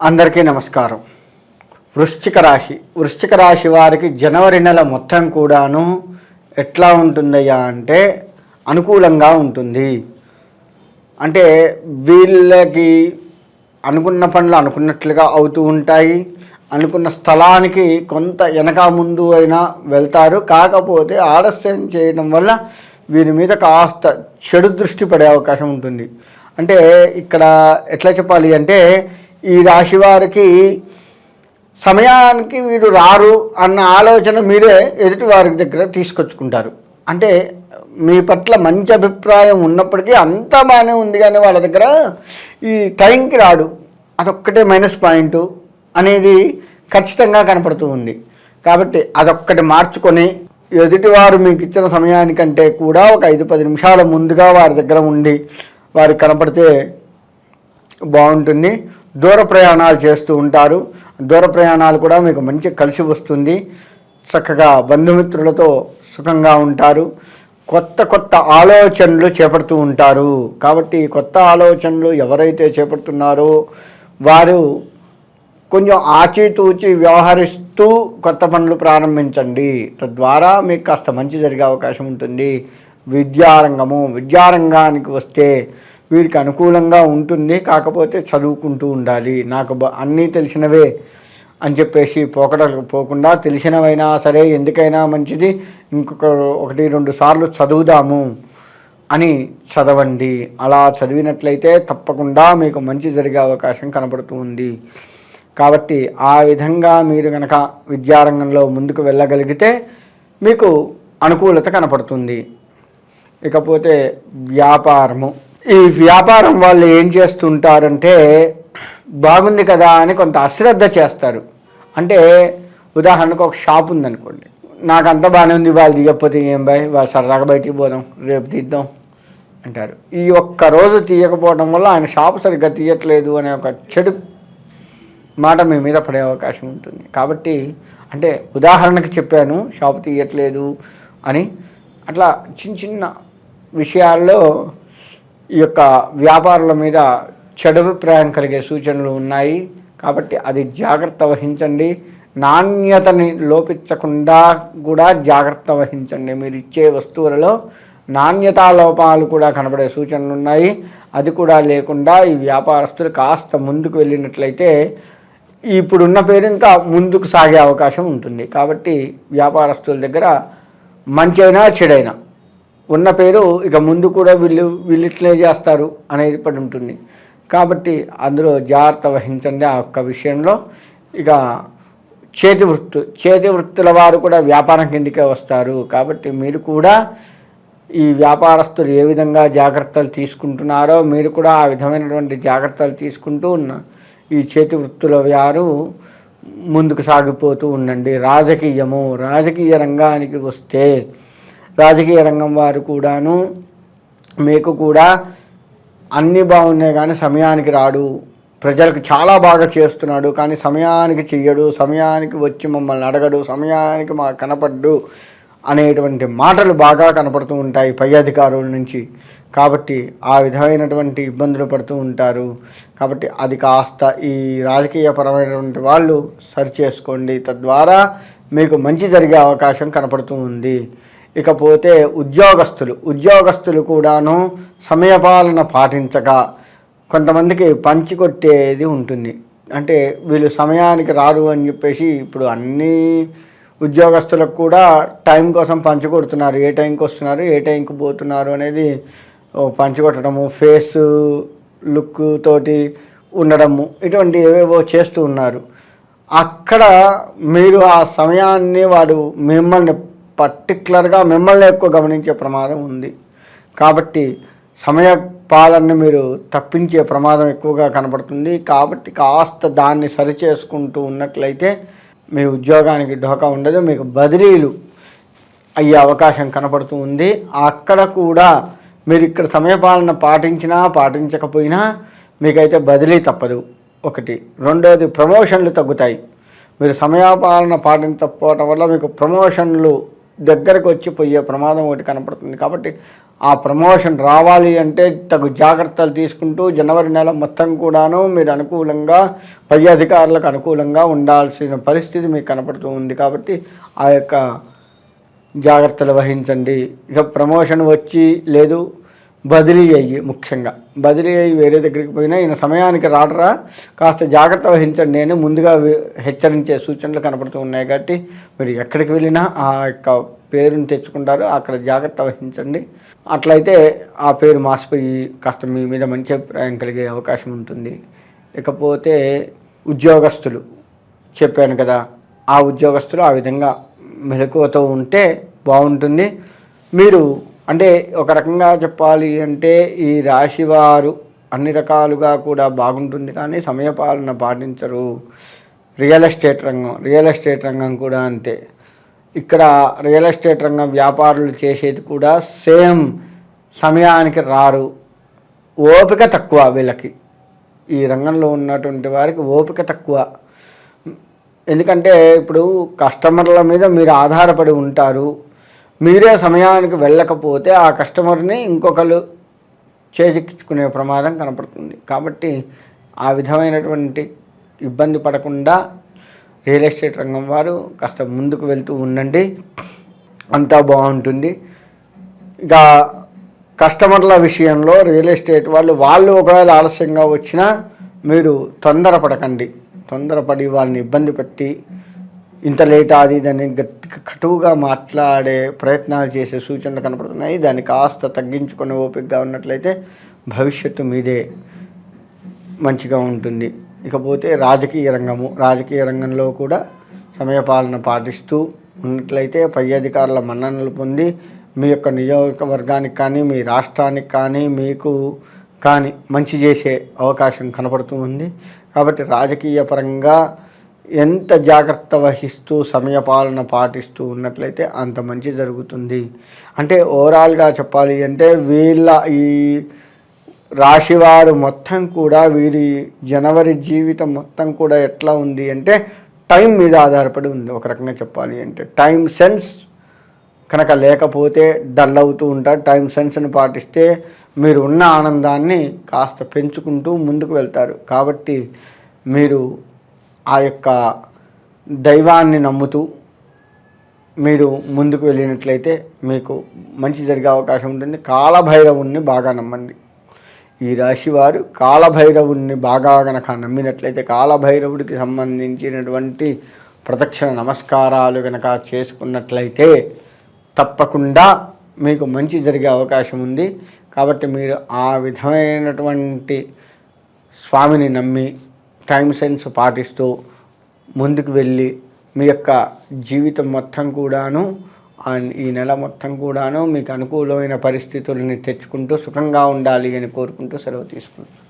అందరికీ నమస్కారం. వృశ్చిక రాశి. వృశ్చిక రాశి వారికి జనవరి నెల మొత్తం కూడాను ఎట్లా ఉంటుందయ్యా అంటే అనుకూలంగా ఉంటుంది. అంటే వీళ్ళకి అనుకున్న పనులు అనుకున్నట్లుగా అవుతూ ఉంటాయి. అనుకున్న స్థలానికి కొంత వెనక ముందు అయినా వెళ్తారు. కాకపోతే ఆలస్యం చేయడం వల్ల వీరి మీద కాస్త చెడు దృష్టి పడే అవకాశం ఉంటుంది. అంటే ఇక్కడ ఎట్లా చెప్పాలి అంటే ఈ రాశి వారికి సమయానికి వీడు రారు అన్న ఆలోచన మీరే ఎదుటి వారి దగ్గర తీసుకొచ్చుకుంటారు. అంటే మీ పట్ల మంచి అభిప్రాయం ఉన్నప్పటికీ అంతా బాగానే ఉంది కానీ వాళ్ళ దగ్గర ఈ టైంకి రాడు. అదొక్కటే మైనస్ పాయింట్ అనేది ఖచ్చితంగా కనపడుతూ ఉంది. కాబట్టి అదొక్కటి మార్చుకొని ఎదుటివారు మీకు ఇచ్చిన సమయానికంటే కూడా ఒక ఐదు పది నిమిషాల ముందుగా వారి దగ్గర ఉండి వారికి కనపడితే బాగుంటుంది. దూర ప్రయాణాలు చేస్తూ ఉంటారు. దూర ప్రయాణాలు కూడా మీకు మంచి కలిసి వస్తుంది. చక్కగా బంధుమిత్రులతో సుఖంగా ఉంటారు. కొత్త కొత్త ఆలోచనలు చేపడుతూ ఉంటారు. కాబట్టి కొత్త ఆలోచనలు ఎవరైతే చేపడుతున్నారో వారు కొంచెం ఆచితూచి వ్యవహరిస్తూ కొత్త పనులు ప్రారంభించండి. తద్వారా మీకు కాస్త మంచి జరిగే అవకాశం ఉంటుంది. విద్యారంగము విద్యారంగానికి వస్తే వీరికి అనుకూలంగా ఉంటుంది కాకపోతే చదువుకుంటూ ఉండాలి. నాకు అన్నీ తెలిసినవే అని చెప్పేసి పోకడలకు పోకుండా తెలిసినవైనా సరే ఎందుకైనా మంచిది ఇంకొక ఒకటి రెండు సార్లు చదువుదాము అని చదవండి. అలా చదివినట్లయితే తప్పకుండా మీకు మంచి జరిగే అవకాశం కనబడుతుంది కాబట్టి ఆ విధంగా మీరు కనుక విద్యారంగంలో ముందుకు వెళ్ళగలిగితే మీకు అనుకూలత కనపడుతుంది. ఇకపోతే వ్యాపారము ఈ వ్యాపారం వాళ్ళు ఏం చేస్తుంటారంటే బాగుంది కదా అని కొంత అశ్రద్ధ చేస్తారు. అంటే ఉదాహరణకు ఒక షాప్ ఉందనుకోండి. నాకు అంత బాగానే ఉంది వాళ్ళు తీయకపోతే ఏం బాయ్? వాళ్ళు సరదాగా బయటికి పోదాం రేపు తీద్దాం అంటారు. ఈ ఒక్క రోజు తీయకపోవడం వల్ల ఆయన షాప్ సరిగ్గా తీయట్లేదు అనే ఒక చెడు మాట మీ మీద పడే అవకాశం ఉంటుంది. కాబట్టి అంటే ఉదాహరణకి చెప్పాను షాప్ తీయట్లేదు అని. అట్లా చిన్న చిన్న విషయాల్లో ఈ యొక్క వ్యాపారుల మీద చెడు అభిప్రాయం కలిగే సూచనలు ఉన్నాయి. కాబట్టి అది జాగ్రత్త వహించండి. నాణ్యతని లోపించకుండా కూడా జాగ్రత్త వహించండి. మీరు ఇచ్చే వస్తువులలో నాణ్యతా లోపాలు కూడా కనబడే సూచనలు ఉన్నాయి. అది కూడా లేకుండా ఈ వ్యాపారస్తులు కాస్త ముందుకు వెళ్ళినట్లయితే ఇప్పుడున్న పేరు ఇంకా ముందుకు సాగే అవకాశం ఉంటుంది. కాబట్టి వ్యాపారస్తుల దగ్గర మంచైనా చెడైనా ఉన్న పేరు ఇక ముందు కూడా వీళ్ళు వీళ్ళు ఇట్లే చేస్తారు అనేది పడి ఉంటుంది. కాబట్టి అందులో జాగ్రత్త వహించండి ఆ యొక్క విషయంలో. ఇక చేతి వృత్తు చేతి వృత్తుల వారు కూడా వ్యాపారం కిందకే వస్తారు. కాబట్టి మీరు కూడా ఈ వ్యాపారస్తులు ఏ విధంగా జాగ్రత్తలు తీసుకుంటున్నారో మీరు కూడా ఆ విధమైనటువంటి జాగ్రత్తలు తీసుకుంటూ ఉన్న ఈ చేతి వృత్తుల వారు ముందుకు సాగిపోతూ ఉండండి. రాజకీయము రాజకీయ రంగానికి వస్తే రాజకీయ రంగం వారు కూడాను మీకు కూడా అన్నీ బాగున్నాయి కానీ సమయానికి రాడు. ప్రజలకు చాలా బాగా చేస్తున్నాడు. కానీ సమయానికి చెయ్యడు సమయానికి వచ్చి మమ్మల్ని అడగడు సమయానికి మాకు కనపడ్డు అనేటువంటి మాటలు బాగా కనపడుతూ ఉంటాయి పై అధికారుల నుంచి. కాబట్టి ఆ విధమైనటువంటి ఇబ్బందులు పడుతూ ఉంటారు. కాబట్టి అది కాస్త ఈ రాజకీయ పరమైనటువంటి వాళ్ళు సరి చేసుకోండి తద్వారా మీకు మంచి జరిగే అవకాశం కనపడుతూ ఉంది. ఇకపోతే ఉద్యోగస్తులు ఉద్యోగస్తులు కూడాను సమయపాలన పాటించక కొంతమందికి పంచి కొట్టేది ఉంటుంది. అంటే వీళ్ళు సమయానికి రారు అని చెప్పేసి ఇప్పుడు అన్నీ ఉద్యోగస్తులకు కూడా టైం కోసం పంచి కొడుతున్నారు ఏ టైంకి వస్తున్నారు? ఏ టైంకి పోతున్నారు? అనేది పంచుకొట్టడము పంచి కొట్టడము ఫేస్ లుక్ తోటి ఉండడము ఇటువంటి ఏవేవో చేస్తూ ఉన్నారు. అక్కడ మీరు ఆ సమయాన్ని వాడు మిమ్మల్ని పర్టికులర్గా మిమ్మల్ని ఎక్కువ గమనించే ప్రమాదం ఉంది. కాబట్టి సమయ పాలనని మీరు తప్పించే ప్రమాదం ఎక్కువగా కనబడుతుంది. కాబట్టి కాస్త దాన్ని సరిచేసుకుంటూ ఉన్నట్లయితే మీ ఉద్యోగానికి ఢోకా ఉండదు. మీకు బదిలీలు అయ్యే అవకాశం కనపడుతూ ఉంది. అక్కడ కూడా మీరు ఇక్కడ సమయపాలన పాటించినా పాటించకపోయినా మీకైతే బదిలీ తప్పదు. ఒకటి. రెండవది ప్రమోషన్లు తగ్గుతాయి. మీరు సమయపాలన పాటించకపోవటం వల్ల మీకు ప్రమోషన్లు దగ్గరకు వచ్చి పోయే ప్రమాదం ఒకటి కనపడుతుంది. కాబట్టి ఆ ప్రమోషన్ రావాలి అంటే తగు జాగ్రత్తలు తీసుకుంటూ జనవరి నెల మొత్తం కూడాను మీరు అనుకూలంగా పై అధికారులకు అనుకూలంగా ఉండాల్సిన పరిస్థితి మీకు కనపడుతూ ఉంది. కాబట్టి ఆ యొక్క జాగ్రత్తలు వహించండి. ఇక ప్రమోషన్ వచ్చి లేదు బదిలీ అయ్యి ముఖ్యంగా. బదిలీ అయ్యి వేరే దగ్గరికి పోయినా ఈయన సమయానికి రాడరా కాస్త జాగ్రత్త వహించండి. అని ముందుగా హెచ్చరించే సూచనలు కనపడుతూ ఉన్నాయి కాబట్టి మీరు ఎక్కడికి వెళ్ళినా ఆ యొక్క పేరుని తెచ్చుకుంటారు. అక్కడ జాగ్రత్త వహించండి. అట్లయితే ఆ పేరు మాసిపోయి కాస్త మీ మీద మంచి అభిప్రాయం కలిగే అవకాశం ఉంటుంది. ఇకపోతే ఉద్యోగస్తులు చెప్పాను కదా ఆ ఉద్యోగస్తులు ఆ విధంగా మెలకువతో ఉంటే బాగుంటుంది. మీరు అంటే ఒక రకంగా చెప్పాలి అంటే ఈ రాశివారు అన్ని రకాలుగా కూడా బాగుంటుంది కానీ సమయపాలన పాటించరు. రియల్ ఎస్టేట్ రంగం రియల్ ఎస్టేట్ రంగం కూడా అంతే. ఇక్కడ రియల్ ఎస్టేట్ రంగం వ్యాపారులు చేసేది కూడా సేమ్ సమయానికి రారు. ఓపిక తక్కువ వీళ్ళకి. ఈ రంగంలో ఉన్నటువంటి వారికి ఓపిక తక్కువ. ఎందుకంటే ఇప్పుడు కస్టమర్ల మీద మీరు ఆధారపడి ఉంటారు. మీరే సమయానికి వెళ్ళకపోతే ఆ కస్టమర్ని ఇంకొకరు చేజిక్కించుకునే ప్రమాదం కనపడుతుంది. కాబట్టి ఆ విధమైనటువంటి ఇబ్బంది పడకుండా రియల్ ఎస్టేట్ రంగం వారు కాస్త ముందుకు వెళ్తూ ఉండండి. అంతా బాగుంటుంది. ఇక కస్టమర్ల విషయంలో రియల్ ఎస్టేట్ వాళ్ళు వాళ్ళు ఒకవేళ ఆలస్యంగా వచ్చినా మీరు తొందరపడకండి. తొందరపడి వాళ్ళని ఇబ్బంది పెట్టి ఇంత లేట్ అది దాన్ని గట్టిగా కటువుగా మాట్లాడే ప్రయత్నాలు చేసే సూచనలు కనపడుతున్నాయి. దాన్ని కాస్త తగ్గించుకునే ఓపికగా ఉన్నట్లయితే భవిష్యత్తు మీదే మంచిగా ఉంటుంది. ఇకపోతే రాజకీయ రంగము రాజకీయ రంగంలో కూడా సమయపాలన పాటిస్తూ ఉన్నట్లయితే పై అధికారుల మన్ననలు పొంది మీ యొక్క నియోజకవర్గానికి కానీ మీ రాష్ట్రానికి కానీ మీకు కానీ మంచి చేసే అవకాశం కనపడుతూ ఉంది. కాబట్టి రాజకీయ పరంగా ఎంత జాగ్రత్త వహిస్తూ సమయపాలన పాటిస్తూ ఉన్నట్లయితే అంత మంచి జరుగుతుంది. అంటే ఓవరాల్గా చెప్పాలి అంటే వీళ్ళ ఈ రాశివారు మొత్తం కూడా వీరి జనవరి జీవితం మొత్తం కూడా ఎట్లా ఉంది అంటే టైం మీద ఆధారపడి ఉంది. ఒక రకంగా చెప్పాలి అంటే టైం సెన్స్ కనుక లేకపోతే డల్ అవుతూ ఉంటారు. టైం సెన్స్ని పాటిస్తే మీరు ఉన్న ఆనందాన్ని కాస్త పెంచుకుంటూ ముందుకు వెళ్తారు. కాబట్టి మీరు ఆ యొక్క దైవాన్ని నమ్ముతూ మీరు ముందుకు వెళ్ళినట్లయితే మీకు మంచి జరిగే అవకాశం ఉంటుంది. కాలభైరవుణ్ణి బాగా నమ్మండి. ఈ రాశివారు కాలభైరవుణ్ణి బాగా గనక నమ్మినట్లయితే కాలభైరవుడికి సంబంధించినటువంటి ప్రదక్షిణ నమస్కారాలు గనక చేసుకున్నట్లయితే తప్పకుండా మీకు మంచి జరిగే అవకాశం ఉంది. కాబట్టి మీరు ఆ విధమైనటువంటి స్వామిని నమ్మి టైం సెన్స్ పాటిస్తూ ముందుకు వెళ్ళి మీ యొక్క జీవితం మొత్తం కూడాను ఈ నెల మొత్తం కూడాను మీకు అనుకూలమైన పరిస్థితులని తెచ్చుకుంటూ సుఖంగా ఉండాలి అని కోరుకుంటూ సెలవు తీసుకుంటాను